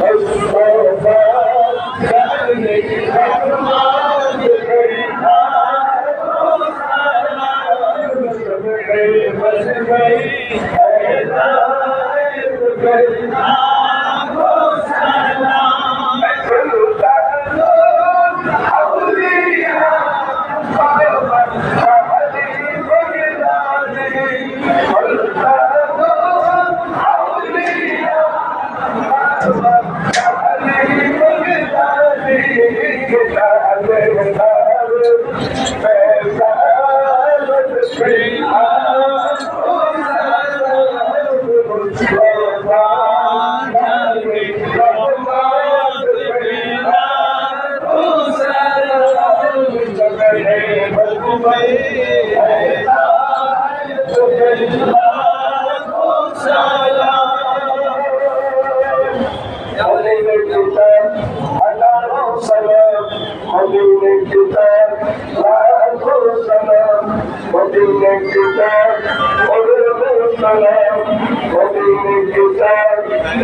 First,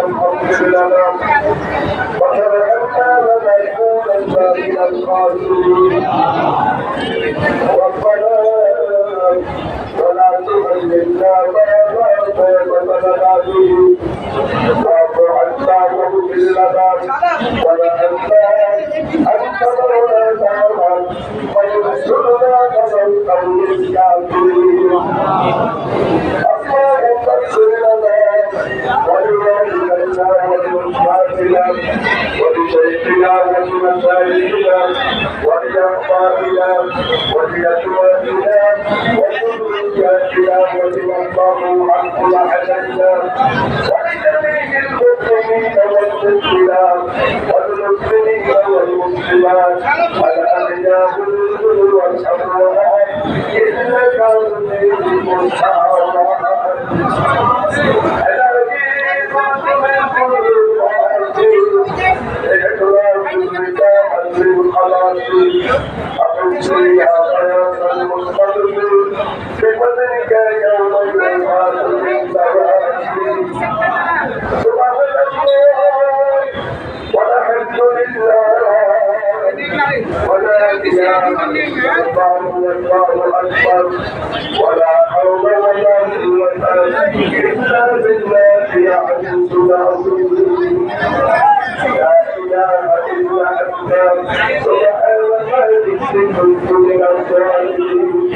الحمد لنا وتركنا وميمونا من القاسمين ربنا ولا تحملنا ما لا طاقة ولشيخنا ولمشايخنا ولأخبارنا ولأزواجنا ولذرياتنا ولمن ضروا عن كل حسننا ولجميع المسلمين والمسلمات والمسلمين والمسلمات والأغنياء والأموات إنك تجيب والحمد أكبر ولا حول ولا قوة إلا بالله العزيز العظيم لا إله إلا أنت سبحان الله كنت من الظالمين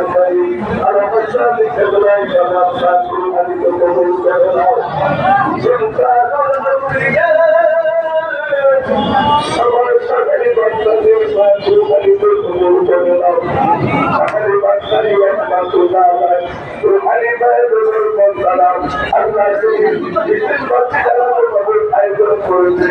সবাই কবুল করে দাও সকলের মা বাবা সবার সরকারি বাচ্চাদের সরকারি কবুল করে দাও সরকারি বাচ্চারই একটা তোলা রুহানি ভাইদের বন্দারা আল্লাহ বিশেষ বাচ্চারা কবুল আয়োজন করেছে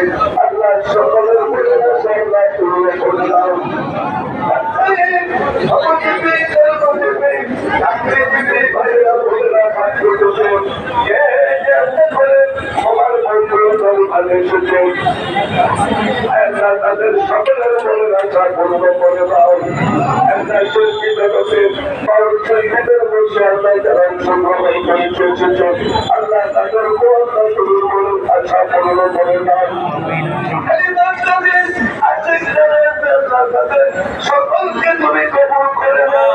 পূর্ণ করে দাও একটা শিল্পী জগতে শিল্পীদের মধ্যে আল্লাহ যারা অংশগ্রহণ করে চলছে আল্লাহ তাদের আল্লাহ শুরু করুন আশা পূর্ণ করে দাও সকলকে তুমি কবুল করে দাও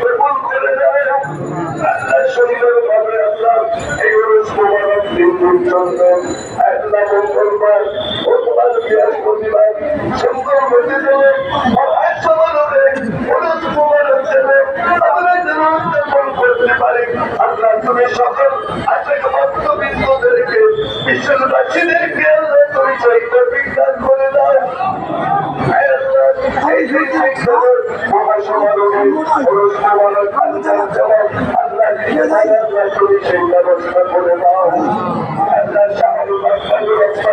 কবুল করে দাও আল্লাহ দিন পর্যন্ত আল্লাহ মঙ্গলবার অথবা বৃহস্পতিবার সুন্দর হতে দেবে আর সমানবে রোজ মোবারক দেবে আমরা যেন উদযাপন করতে পারি। আল্লাহ তুমি সকল আশেখ ভক্তবৃন্দদেরকে, বিশ্ববাসীদেরকে আল্লাহ তুমি চৈত্য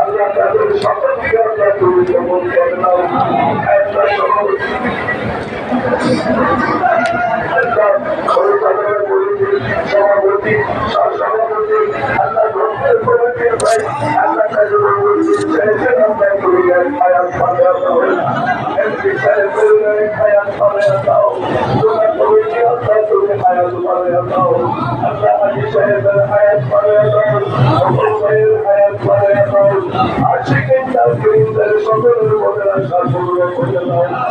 আল্লাহ তাদের সকলকে আল্লাহ তুমি কবুল করে দাও আল্লাহ সকল সভাপতি সভাপতি আল্লাহ গ্রন্থের কমিটির ভাই আল্লাহ সাহেবের আপনার পরিবার খায়াত পাবে দাও এমপি সাহেবের খায়াত পাবে আপনার তুমি খায়াত পাবে দাও আল্লাহ হাজি সাহেবের খায়াত পাবে দাও অমর সাহেবের খায়াত পাবে দাও আশিকের তার সকলের মধ্যে আশা পূর্ণ করে দাও